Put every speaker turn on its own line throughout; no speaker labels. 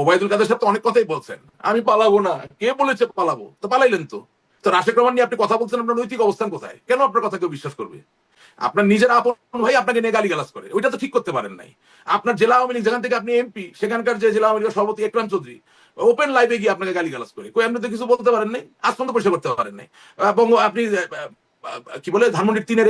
ওবায়দুল কাদের সাহেব তো অনেক কথাই বলছেন আমি পালাবো না কে বলেছে পালাবো তো পালাইলেন তো তো রাশেক রহমান নিয়ে আপনি কথা বলছেন আপনার নৈতিক অবস্থান কোথায় কেন আপনার কথা কেউ বিশ্বাস করবে আপনার নিজের আপন ভাই আপনাকে নিয়ে গালি গালাস করে ওইটা তো ঠিক করতে পারেন নাই আপনার জেলা আওয়ামী লীগ যেখান থেকে আপনি এমপি সেখানকার যে জেলা আওয়ামী লীগের সভাপতি একরাম চৌধুরী ওপেন লাইভে গিয়ে আপনাকে গালি গালাস করে কই আপনি তো কিছু বলতে পারেন নাই আজ পর্যন্ত পরিষেবা করতে পারেন নাই এবং আপনি কি বলে ধানমন্ডির তিনের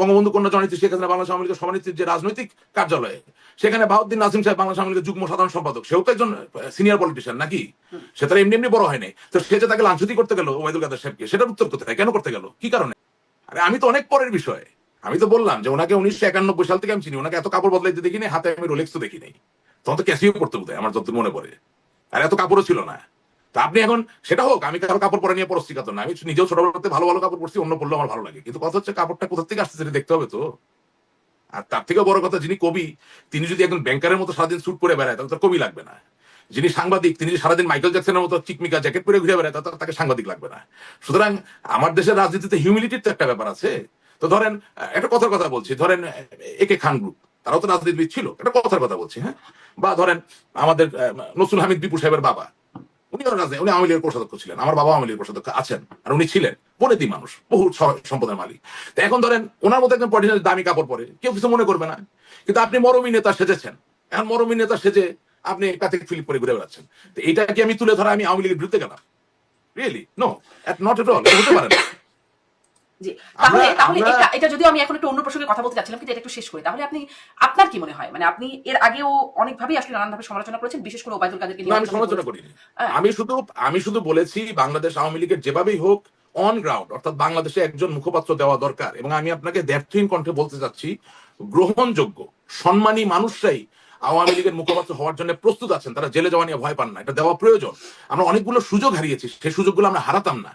বঙ্গবন্ধু কন্যা জননেত্রী শেখ হাসিনা বাংলা আওয়ামী লীগের সভানেত্রীর যে রাজনৈতিক কার্যালয়ে সেখানে বাহুদ্দিন নাসিম সাহেব বাংলা আওয়ামী লীগের যুগ্ম সাধারণ সম্পাদক সেও তো একজন সিনিয়র পলিটিশিয়ান নাকি সে তার এমনি এমনি বড় হয়নি তো সে যে তাকে লাঞ্ছতি করতে গেল ওবায়দুল কাদের সাহেবকে সেটার উত্তর করতে হয় কেন করতে গেল কি কারণে আরে আমি তো অনেক পরের বিষয় আমি তো বললাম যে ওনাকে উনিশশো একানব্বই সাল থেকে আমি চিনি ওনাকে এত কাপড় বদলাইতে দেখিনি হাতে আমি রোলেক্স তো দেখিনি তখন তো ক্যাসিও করতে বোধ আমার যত মনে পড়ে আর এত কাপড়ও ছিল না তা আপনি এখন সেটা হোক আমি কারো কাপড় পরে নিয়ে পড়ছি কত না আমি নিজেও ছোটবেলাতে ভালো ভালো কাপড় পরছি অন্য পড়লে আমার ভালো লাগে কিন্তু কথা হচ্ছে কাপড়টা কোথা থেকে আসছে সেটা দেখতে হবে তো আর তার থেকে বড় কথা যিনি কবি তিনি যদি একজন ব্যাংকারের মতো সারাদিন স্যুট পরে বেড়ায় তাহলে তার কবি লাগবে না যিনি সাংবাদিক তিনি যদি সারাদিন মাইকেল জ্যাকসনের মতো চিকমিকা জ্যাকেট পরে ঘুরে বেড়ায় তাহলে তাকে সাংবাদিক লাগবে না সুতরাং আমার দেশের রাজনীতিতে হিউমিলিটির তো একটা ব্যাপার আছে তো ধরেন একটা কথার কথা বলছি ধরেন একে খান গ্রুপ তারাও তো রাজনীতিবিদ ছিল একটা কথার কথা বলছি হ্যাঁ বা ধরেন আমাদের নসরুল হামিদ বিপুর সাহেবের বাবা উনি কাছে উনি আওয়ামী লীগের কোষাধ্যক্ষ ছিলেন আমার বাবা আওয়ামী লীগের কোষাধ্যক্ষ আছেন আর উনি ছিলেন বনেদি মানুষ বহু সম্পদের মালিক তো এখন ধরেন ওনার মতো একজন পলিটিশিয়ান দামি কাপড় পরে কেউ কিছু মনে করবে না কিন্তু আপনি মরমী নেতা সেজেছেন এখন মরমী নেতা সেজে আপনি কাতে ফিলিপ করে ঘুরে বেড়াচ্ছেন তো এটা কি আমি তুলে ধরা আমি আওয়ামী লীগের বিরুদ্ধে গেলাম really no at not at all হতে পারে না
তাহলে তাহলে এটা আমি এখন একটু অন্য প্রসঙ্গে কথা বলতে কিন্তু এটা একটু শেষ করি তাহলে আপনি আপনার কি মনে হয় মানে আপনি এর আগেও অনেকভাবেই আসলে নানানভাবে সমালোচনা করেছেন বিশেষ করে ওবায়দুল
আমি সমালোচনা করিনি হ্যাঁ। আমি শুধু আমি শুধু বলেছি বাংলাদেশ আওয়ামী লীগের যেভাবেই হোক অন গ্রাউন্ড অর্থাৎ বাংলাদেশে একজন মুখপাত্র দেওয়া দরকার এবং আমি আপনাকে দ্ব্যর্থহীন কণ্ঠে বলতে চাচ্ছি গ্রহণযোগ্য সম্মানী মানুষরাই আওয়ামী লীগের মুখপাত্র হওয়ার জন্য প্রস্তুত আছেন তারা জেলে যাওয়া নিয়ে ভয় পান না এটা দেওয়া প্রয়োজন আমরা অনেকগুলো সুযোগ হারিয়েছি সেই সুযোগগুলো আমরা হারাতাম না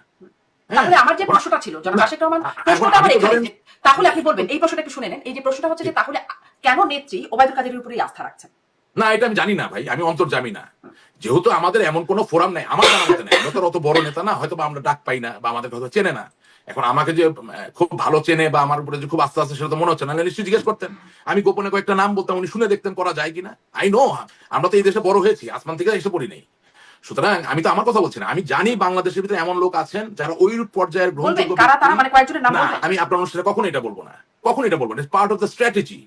তাহলে আমার যে প্রশ্নটা ছিল জনাব আশেক রহমান প্রশ্নটা আমার এখানে তাহলে আপনি বলবেন এই প্রশ্নটা একটু শুনে নেন এই যে প্রশ্নটা হচ্ছে যে তাহলে কেন নেত্রী ওবায়দুল কাদেরের উপরেই আস্থা রাখছেন
না এটা আমি জানি না ভাই আমি অন্তর জানি না যেহেতু আমাদের এমন কোনো ফোরাম নাই আমার জানা মতে নাই আমরা অত বড় নেতা না হয়তো আমরা ডাক পাই না বা আমাদের কথা চেনে না এখন আমাকে যে খুব ভালো চেনে বা আমার উপরে যে খুব আস্তে আস্তে সেটা তো মনে হচ্ছে না নিশ্চয়ই জিজ্ঞেস করতেন আমি গোপনে কয়েকটা নাম বলতাম উনি শুনে দেখতেন করা যায় কিনা আই নো আমরা তো এই দেশে বড় হয়েছি আসমান থেকে এসে পড়ি নেই সুতরাং আমি তো আমার কথা বলছি না আমি জানি বাংলাদেশের ভিতরে এমন লোক আছেন যারা ওই পর্যায়ের গ্রহণযোগ্য মানে আমি আপনার অনুষ্ঠানে কখনো এটা বলবো না কখনো এটা বলবো না part of the strategy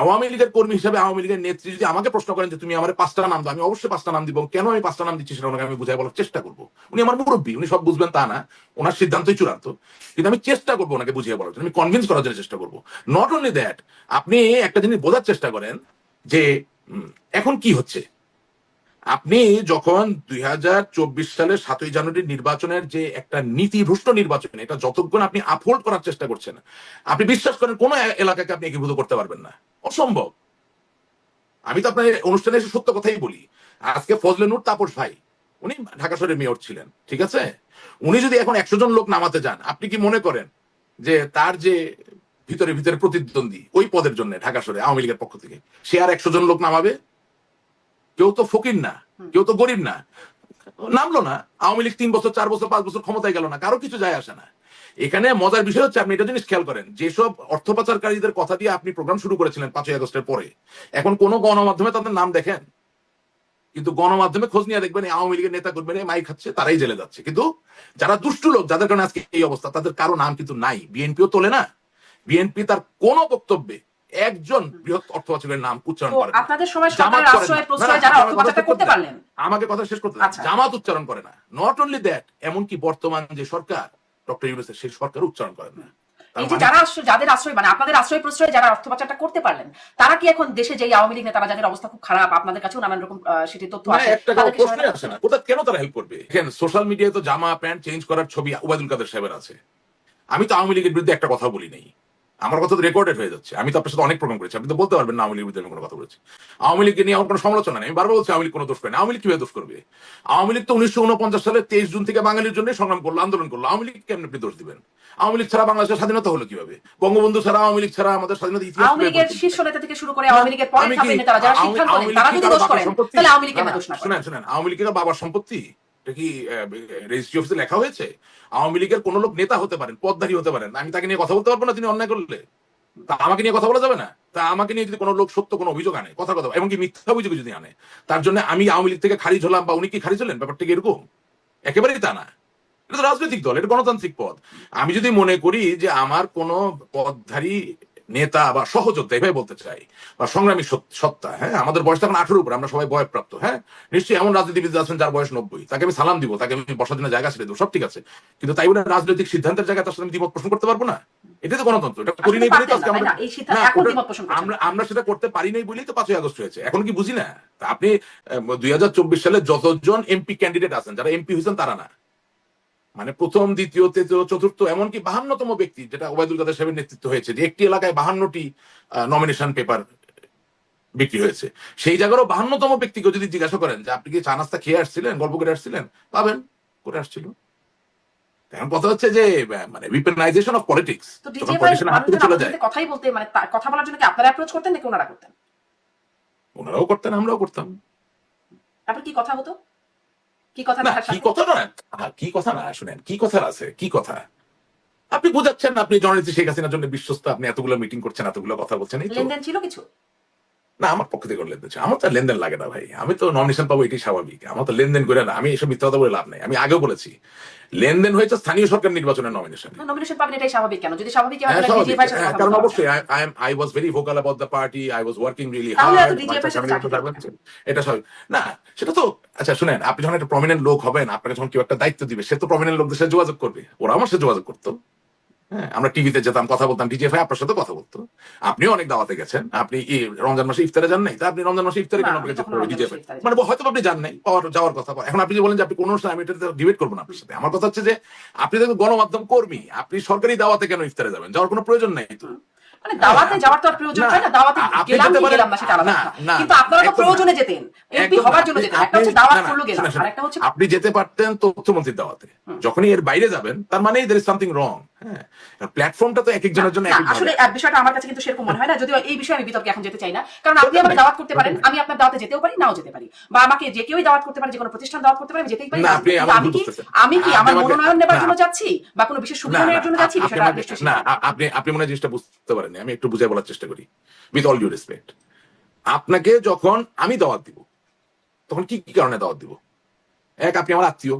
Awami লীগের কর্মী হিসাবে আওয়ামী লীগের নেত্রী যদি আমাকে প্রশ্ন করেন যে তুমি আমার পাঁচটা নাম দাও আমি অবশ্যই পাঁচটা নাম দিব কেন আমি পাঁচটা নাম দিচ্ছি সেটা ওনাকে আমি বুঝাই বলার চেষ্টা করবো উনি আমার মুরব্বী উনি সব বুঝবেন তা না ওনার সিদ্ধান্তই চূড়ান্ত কিন্তু আমি চেষ্টা করবো ওনাকে বুঝিয়ে বলার জন্য আমি কনভিন্স করার জন্য চেষ্টা করবো নট অনলি দ্যাট আপনি একটা জিনিস বোঝার চেষ্টা করেন যে এখন কি হচ্ছে আপনি যখন দুই হাজার চব্বিশ সালের সাতই জানুয়ারি নির্বাচনের যে একটা নীতি ভ্রষ্ট নির্বাচন এটা যতক্ষণ আপনি আপহোল্ড করার চেষ্টা করছেন আপনি বিশ্বাস করেন কোন এলাকাকে আপনি একীভূত করতে পারবেন না অসম্ভব আমি তো আপনার অনুষ্ঠানে এসে সত্য কথাই বলি আজকে ফজলে নূর তাপস ভাই উনি ঢাকা শহরের মেয়র ছিলেন ঠিক আছে উনি যদি এখন একশো জন লোক নামাতে যান আপনি কি মনে করেন যে তার যে ভিতরে ভিতরে প্রতিদ্বন্দ্বী ওই পদের জন্য ঢাকা শহরে আওয়ামী লীগের পক্ষ থেকে সে আর একশো জন লোক নামাবে কেউ তো ফকির না কেউ তো গরিব না নামলো না আওয়ামী লীগ তিন বছর চার বছর পাঁচ বছর ক্ষমতায় গেল না কারো কিছু যায় আসে না এখানে মজার বিষয় হচ্ছে আপনি এটা জিনিস খেয়াল করেন যেসব অর্থ পাচারকারীদের কথা দিয়ে আপনি প্রোগ্রাম শুরু করেছিলেন পাঁচই আগস্টের পরে এখন কোন গণমাধ্যমে তাদের নাম দেখেন কিন্তু গণমাধ্যমে খোঁজ নিয়ে দেখবেন আওয়ামী লীগের নেতা কর্মী মাই খাচ্ছে তারাই জেলে যাচ্ছে কিন্তু যারা দুষ্ট লোক যাদের কারণে আজকে এই অবস্থা তাদের কারো নাম কিন্তু নাই বিএনপিও তোলে না বিএনপি তার কোনো বক্তব্যে একজন বৃহৎ অর্থবাচকের নাম উচ্চারণ করে
আপনাদের সময় সরকারের আশ্রয় প্রশ্রয় যারা অর্থবাচকটা করতে পারলেন
আমাকে কথা শেষ করতে আচ্ছা। জামাত উচ্চারণ করে না নট অনলি দ্যাট এমনকি বর্তমান যে সরকার ডক্টর ইউনুসের সেই সরকার উচ্চারণ করে না
এই যে মানে- যারা যাদের আশ্রয় মানে আপনাদের আশ্রয় প্রশ্রয় যারা অর্থ পাচারটা করতে পারলেন তারা কি এখন দেশে যেই আওয়ামী লীগ নেতারা যাদের অবস্থা খুব খারাপ আপনাদের কাছেও নানান রকম সেটি তথ্য আছে
একটা প্রশ্ন আসে না কোথা কেন তারা হেল্প করবে দেখেন সোশ্যাল মিডিয়ায় তো জামা প্যান্ট চেঞ্জ করার ছবি ওবায়দুল কাদের সাহেবের আছে আমি তো আওয়ামী লীগের বিরুদ্ধে একটা কথা বলি নাই আমার কথা তো রেকর্ডেড হয়ে যাচ্ছে আমি তো আপনার সাথে অনেক প্রোগ্রাম করেছি আপনি তো বলতে পারবেন না আওয়ামী লীগের আমি কোনো কথা বলেছি আওয়ামী লীগকে নিয়ে আমার কোনো সমালোচনা নেই আমি বারবার বলছি আওয়ামী লীগ কোনো দোষ করে না আওয়ামী লীগ কিভাবে দোষ করবে আওয়ামী লীগ তো উনিশশো উনপঞ্চাশ সালে তেইশ জুন থেকে বাঙালির জন্য সংগ্রাম করলো আন্দোলন করলো আওয়ামী লীগকে আপনি দোষ দিবেন আওয়ামী লীগ ছাড়া বাংলাদেশের স্বাধীনতা হলো কিভাবে বঙ্গবন্ধু ছাড়া আওয়ামী লীগ ছাড়া আমাদের স্বাধীনতা ইতিহাস
আওয়ামী লীগের শীর্ষ নেতা থেকে শুরু করে আওয়ামী লীগের পরে নেতারা যারা শিক্ষা করেন তারা যদি দোষ করেন তাহলে আওয়ামী লীগের দোষ হ্যাঁ, না
শুনেন শুনেন আওয়ামী লীগের বাবার সম্পত্তি এটা কি রেজিস্ট্রি অফিসে লেখা হয়েছে আওয়ামী লীগের কোন লোক নেতা হতে পারেন পদধারী হতে পারেন আমি তাকে নিয়ে কথা বলতে পারবো না তিনি অন্যায় করলে তা আমাকে নিয়ে কথা বলা যাবে না তা আমাকে নিয়ে যদি কোনো লোক সত্য কোনো অভিযোগ আনে কথা কথা এমনকি মিথ্যা অভিযোগ যদি আনে তার জন্য আমি আওয়ামী লীগ থেকে খারিজ হলাম বা উনি কি খারিজ হলেন ব্যাপারটা কি এরকম একেবারেই তা না এটা তো রাজনৈতিক দল এটা গণতান্ত্রিক পদ আমি যদি মনে করি যে আমার কোনো পদধারী নেতা বা সহযোদ্ধা এভাবে বলতে চাই বা সংগ্রামী সত্তা হ্যাঁ আমাদের বয়স তখন আঠেরো উপর আমরা সবাই বয়প্রাপ্ত হ্যাঁ নিশ্চয়ই এমন রাজনীতিবিদ আছেন যার বয়স নব্বই তাকে আমি সালাম দিব তাকে আমি বসার জন্য জায়গা ছেড়ে দেবো সব ঠিক আছে কিন্তু তাই বলে রাজনৈতিক সিদ্ধান্তের জায়গায় তার সাথে আমি দিমত পোষণ করতে পারবো না এটা তো গণতন্ত্র এটা করি নাই বলেই তো আজকে আমরা আমরা সেটা করতে পারি নাই বলেই তো পাঁচই আগস্ট হয়েছে এখন কি বুঝি না আপনি দুই সালে যতজন এমপি ক্যান্ডিডেট আছেন যারা এমপি হয়েছেন তারা না মানে প্রথম দ্বিতীয় তৃতীয় চতুর্থ এমনকি বাহান্নতম ব্যক্তি যেটা ওবায়দুল কাদের সাহেবের নেতৃত্ব হয়েছে যে একটি এলাকায় বাহান্নটি নমিনেশন পেপার বিক্রি হয়েছে সেই জায়গারও বাহান্নতম ব্যক্তিকে যদি জিজ্ঞাসা করেন যে আপনি কি চা নাস্তা খেয়ে আসছিলেন গল্প করে আসছিলেন পাবেন করে আসছিল আমরাও করতাম তারপর কি কথা হতো কি কথা না কি কথা না কি কথা না শুনেন কি কথা আছে কি কথা আপনি বোঝাচ্ছেন আপনি জননীতি শেখ হাসিনার জন্য বিশ্বস্ত আপনি এতগুলো মিটিং করছেন এতগুলো কথা বলছেন
লেনদেন ছিল কিছু
না আমার পক্ষ থেকে লেনদেন আমার তো লেনদেন লাগে না ভাই আমি তো নমিনেশন পাবো এটি স্বাভাবিক আমার তো লেনদেন করে না আমি এসব মিথ্যা বলে লাভ নাই আমি আগেও বলেছি লেনদেন হয়েছে স্থানীয় সরকার নির্বাচনের নমিনেশন
হ্যাঁ, হ্যাঁ,
কারণ অবশ্যই I was very vocal about the party I was working really এটা স্বাভাবিক না সেটা তো আচ্ছা শুনেন আপনি যখন একটা প্রমিনেন্ট লোক হবেন আপনাকে যখন কেউ একটা দায়িত্ব দিবে সে তো প্রমিনেন্ট লোকদের সাথে যোগাযোগ করবে ওরা আমার সাথে যোগাযোগ করতো হ্যাঁ আমরা টিভিতে যেতাম কথা বলতাম ডিজে ভাই আপনার সাথে কথা বলতো আপনিও অনেক দাওয়াতে গেছেন আপনি রমজান মাসে ইফতারে যান নাই তা আপনি রমজান মাসে ইফতারে কেন ডিজে ভাই মানে হয়তো আপনি যান নাই পাওয়ার যাওয়ার কথা এখন আপনি যে বলেন যে আপনি কোনো অনুষ্ঠানে আমি এটা ডিবেট করবো না আপনার সাথে আমার কথা হচ্ছে যে আপনি দেখুন গণমাধ্যম কর্মী আপনি সরকারি দাওয়াতে কেন ইফতারে যাবেন যাওয়ার কোনো প্রয়োজন নাই তো আপনি যেতে পারতেন তথ্যমন্ত্রীর দাওয়াতে যখনই এর বাইরে যাবেন তার মানে সামথিং রং হ্যাঁ প্ল্যাটফর্মটা তো এক একজনের জন্য আসলে
বিষয়টা আমার কাছে কিন্তু সেরকম মনে হয় না যদিও এই বিষয়ে আমি বিতর্কে এখন যেতে চাই না কারণ আপনি আমাকে দাওয়াত করতে পারেন আমি আপনার দাওয়াতে যেতেও পারি নাও যেতে পারি বা আমাকে যে কেউই দাওয়াত করতে পারে যে কোনো প্রতিষ্ঠান দাওয়াত করতে পারে আমি যেতেই পারি
আমি কি
আমি কি আমার মনোনয়ন নেবার জন্য যাচ্ছি বা কোনো বিশেষ সুবিধা জন্য যাচ্ছি
না আপনি আপনি মনে জিনিসটা বুঝতে পারেন আমি একটু বুঝে বলার চেষ্টা করি উইথ অল ইউ রেসপেক্ট আপনাকে যখন আমি দাওয়াত দিব তখন কি কি কারণে দাওয়াত দিব এক আপনি আমার আত্মীয়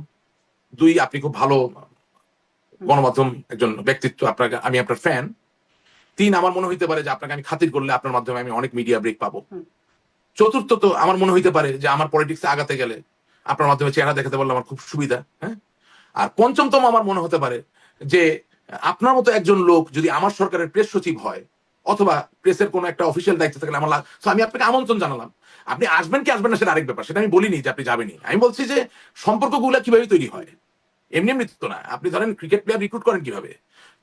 দুই আপনি খুব ভালো গণমাধ্যম একজন ব্যক্তিত্ব আপনাকে আমি আপনার ফ্যান তিন আমার মনে হইতে পারে যে আপনাকে আমি খাতির করলে আপনার মাধ্যমে আমি অনেক মিডিয়া ব্রেক পাবো চতুর্থ তো আমার মনে হইতে পারে যে আমার পলিটিক্স আগাতে গেলে আপনার মাধ্যমে চেহারা দেখাতে পারলে আমার খুব সুবিধা হ্যাঁ আর পঞ্চমতম আমার মনে হতে পারে যে আপনার মতো একজন লোক যদি আমার সরকারের প্রেস সচিব হয় অথবা প্রেসের কোনো একটা অফিসিয়াল দায়িত্ব থাকলে আমার তো আমি আপনাকে আমন্ত্রণ জানালাম আপনি আসবেন কি আসবেন না সেটা আরেক ব্যাপার সেটা আমি বলিনি যে আপনি যাবেনি আমি বলছি যে সম্পর্কগুলো কিভাবে তৈরি হয় এমনি এমনি তো না আপনি ধরেন ক্রিকেট প্লেয়ার রিক্রুট করেন কিভাবে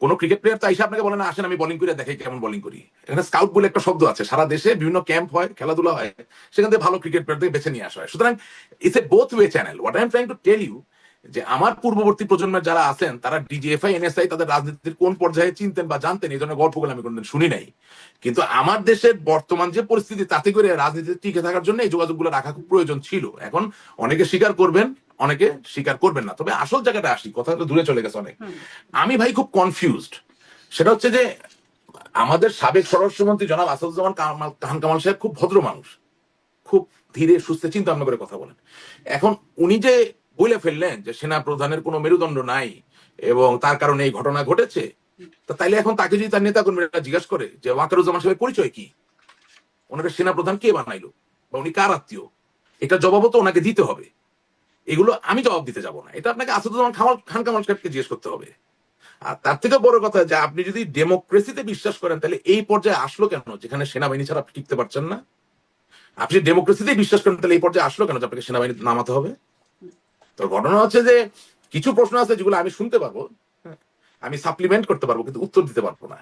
কোন ক্রিকেট প্লেয়ার তো এসে আপনাকে বলেন আসেন আমি বলিং করে দেখাই কেমন বলিং করি এখানে স্কাউট বলে একটা শব্দ আছে সারা দেশে বিভিন্ন ক্যাম্প হয় খেলাধুলা হয় সেখান থেকে ভালো ক্রিকেট প্লেয়ারদের বেছে নিয়ে আসা হয় সুতরাং it's a both way channel what I am trying to tell you যে আমার পূর্ববর্তী প্রজন্মের যারা আছেন তারা ডিজিএফআই এনএসআই তাদের রাজনীতির কোন পর্যায়ে চিনতেন বা জানতেন এই ধরনের গল্পগুলো আমি কোনদিন শুনি নাই কিন্তু আমার দেশের বর্তমান যে পরিস্থিতি তাতে করে রাজনীতিতে টিকে থাকার জন্য এই যোগাযোগগুলো রাখা খুব প্রয়োজন ছিল এখন অনেকে স্বীকার করবেন অনেকে স্বীকার করবেন না তবে আসল জায়গাটা আসি কথাটা দূরে চলে গেছে অনেক আমি ভাই খুব কনফিউজড সেটা হচ্ছে যে আমাদের সাবেক স্বরাষ্ট্রমন্ত্রী জনাব আসাদুজ্জামান কামাল খান কামাল সাহেব খুব ভদ্র মানুষ খুব ধীরে সুস্থে চিন্তা ভাবনা করে কথা বলেন এখন উনি যে বলে ফেললেন যে সেনা প্রধানের কোনো মেরুদণ্ড নাই এবং তার কারণে এই ঘটনা ঘটেছে তা তাইলে এখন তাকে যদি তার নেতা কর্মীরা জিজ্ঞাসা করে যে ওয়াকারুজ্জামান সাহেবের পরিচয় কি ওনাকে সেনা প্রধান কে বানাইলো বা উনি কার আত্মীয় এটা জবাবও তো ওনাকে দিতে হবে এগুলো আমি জবাব দিতে যাব না এটা আপনাকে আসাদুজ্জামান খামাল খান কামাল সাহেবকে জিজ্ঞেস করতে হবে আর তার থেকে বড় কথা যে আপনি যদি ডেমোক্রেসিতে বিশ্বাস করেন তাহলে এই পর্যায়ে আসলো কেন যেখানে সেনাবাহিনী ছাড়া আপনি টিকতে পারছেন না আপনি ডেমোক্রেসিতে বিশ্বাস করেন তাহলে এই পর্যায়ে আসলো কেন আপনাকে সেনাবাহিনী নামাতে হবে তো ঘটনা হচ্ছে যে কিছু প্রশ্ন আছে যেগুলো আমি শুনতে পারবো আমি সাপ্লিমেন্ট করতে পারবো কিন্তু উত্তর দিতে পারবো না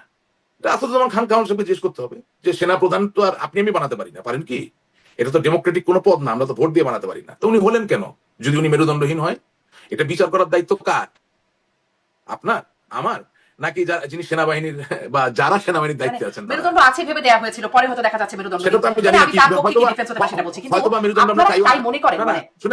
এটা আসাদুজ্জামান খান কামাল সাহেবকে জিজ্ঞেস করতে হবে যে সেনা প্রধান তো আর আপনি আমি বানাতে পারি না পারেন কি এটা তো ডেমোক্রেটিক কোনো পদ না আমরা তো ভোট দিয়ে বানাতে পারি না তো উনি হলেন কেন যদি উনি মেরুদণ্ডহীন হয় এটা বিচার করার দায়িত্ব কার আপনার আমার নাকি যিনি সেনাবাহিনীর বা যারা সেনাবাহিনীর মানে দায়িত্বে আছেন
মেরুদণ্ড আছে ভেবে দেওয়া হয়েছিল পরে হয়তো দেখা যাচ্ছে মেরুদণ্ড সেটা তো আমি জানি মেরুদণ্ড আমরা তাই মনে করেন মানে